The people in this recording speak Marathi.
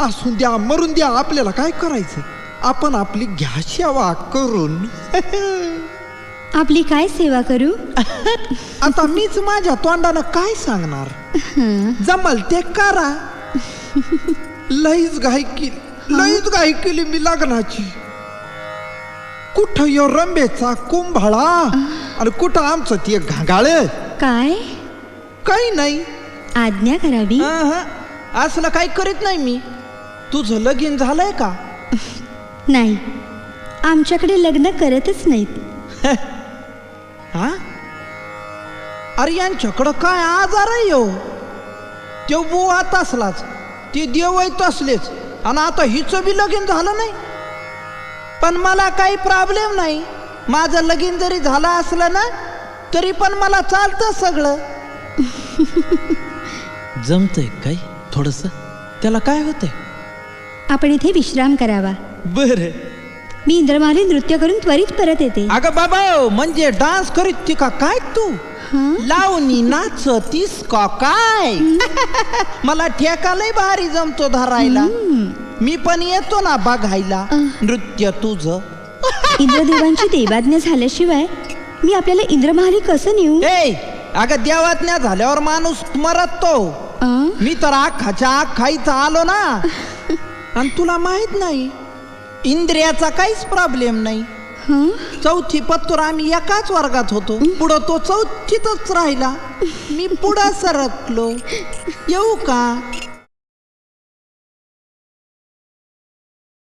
असून द्या मरून द्या आपल्याला काय करायचं आपण आपली घ्या सेवा करून. आपली काय सेवा करू? आता मीच माझ्या तोंडानं काय सांगणार? जमल ते करा. लईच घाई केली लईच घाई केली मी लग्नाची. कुठं यो रंबेचा कुंभाळा? आणि कुठं आमचं ते घागाळ? काय? काही नाही. आज्ञा करावी? असलं काही करीत नाही मी. तुझं लगीन झालंय का? नाही. आमच्याकडे लग्न करतच नाहीत. हा. अरे यांच्याकडं काय आजार आहे यो? तो बुवा तसलाच. ते देवय तसलेच. आणि आता हिचं बी लगीन झालं नाही. पण मला काही प्रॉब्लेम नाही. माझं लगीन जरी झालं असलं ना तरी पण मला चालतं सगळं. जमतंय काय थोडस? त्याला काय होतंय? आपण इथे विश्राम करावा. बर. मी इंद्रमाली नृत्य करून त्वरित परत येते. अगं बाबा म्हणजे डान्स करीत ती का काय तू? हं? लावणी नाचतीस का काय? मला ठेका लय भारी जमतो धरायला. मी पण येतो ना बघायला. नृत्य तुझ. इंद्रदेवांची देवाज्ञा झाल्याशिवाय मी आपल्याला इंद्रमहाली कसं नेऊ? ए अगं देवाज्ञा झाल्यावर माणूस मरतो. अं? मी तर आखाच्या आखाईचा आलो ना. आणि तुला माहीत नाही इंद्रियाचा काहीच प्रॉब्लेम नाही. हं? चौथी पत्तूर आम्ही एकाच वर्गात होतो. पुढं तो चौथीतच राहिला. मी पुढं सरकलो. येऊ का?